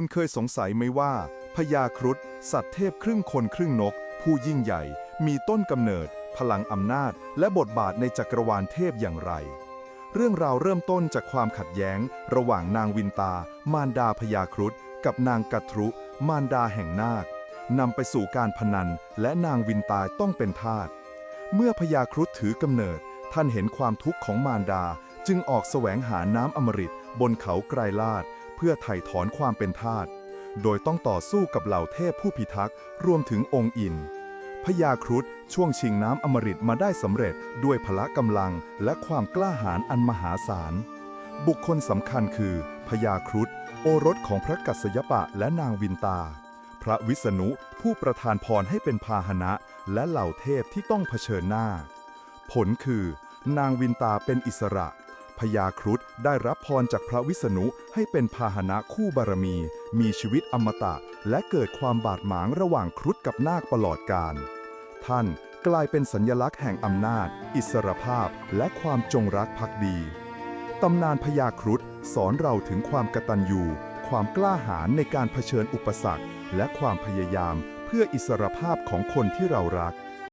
คุณเคยสงสัยไหมว่าพญาครุฑสัตว์เทพครึ่งคนครึ่งนก ผู้ยิ่งใหญ่ มีต้นกำเนิด พลังอำนาจ และบทบาทในจักรวาลเทพอย่างไร เรื่องราวเริ่มต้นจากความขัดแย้ง ระหว่างนางวินตา มารดาพญาครุฑกับนางกัตรุ มารดาแห่งนาคนำไปสู่การพนัน และนางวินตาต้องเป็นทาสเมื่อพญาครุฑถือกำเนิด ท่านเห็นความทุกข์ของมารดา จึงออกแสวงหาน้ำอมฤตบนเขาไกรลาด เพื่อไถ่ถอนความเป็นทาส โดยต้องต่อสู้กับเหล่าเทพผู้พิทักษ์รวมถึงองค์อิน พญาครุฑช่วงชิงน้ำอมฤตมาได้สำเร็จด้วยพละกำลังและความกล้าหาญอันมหาศาล บุคคลสำคัญคือพญาครุฑโอรสของพระกัสสยปะและนางวินตา พระวิษณุผู้ประทานพรให้เป็นพาหนะ และเหล่าเทพที่ต้องเผชิญหน้า ผลคือ นางวินตาเป็นอิสระ พญาครุฑได้รับพรจากพระวิษณุให้เป็นพาหนะคู่บารมี มีชีวิตอมตะ และเกิดความบาดหมางระหว่างครุฑกับนาคตลอดกาลท่านกลายเป็นสัญลักษณ์แห่งอำนาจ อิสรภาพ และความจงรักภักดีตำนานพญาครุฑสอนเราถึงความกตัญญูความกล้าหาญในการเผชิญอุปสรรค และความพยายามเพื่ออิสรภาพของคนที่เรารัก